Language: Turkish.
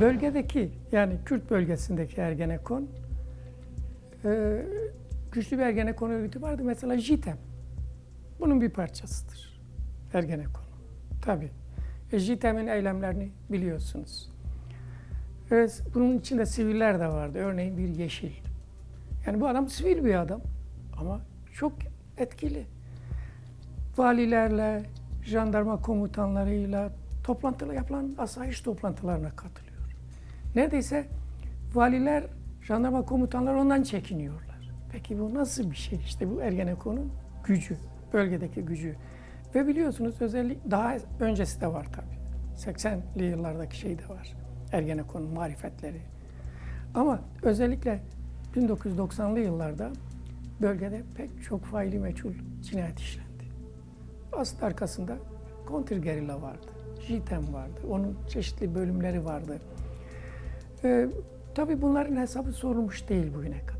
Bölgedeki yani Kürt bölgesindeki Ergenekon e, güçlü bir Ergenekon örgütü vardı. Mesela JITEM. Bunun bir parçasıdır. Ergenekon. Tabii. E, JITEM'in eylemlerini biliyorsunuz. Evet, bunun içinde siviller de vardı. Örneğin bir Yeşil. Yani bu adam sivil bir adam ama çok etkili. Valilerle, jandarma komutanlarıyla toplantılar yapılan asayiş toplantılarına katılıyor. Neredeyse valiler, jandarma komutanları ondan çekiniyorlar. Peki bu nasıl bir şey? İşte bu Ergenekon'un gücü, bölgedeki gücü. Ve biliyorsunuz özellikle daha öncesi de var tabii. 80'li yıllardaki şey de var. Ergenekon'un marifetleri. Ama özellikle 1990'lı yıllarda bölgede pek çok faili meçhul cinayet işlendi. Aslında arkasında kontrgerilla vardı, JITEM vardı, onun çeşitli bölümleri vardı. Ee, tabii bunların hesabı sorulmuş değil bugüne kadar.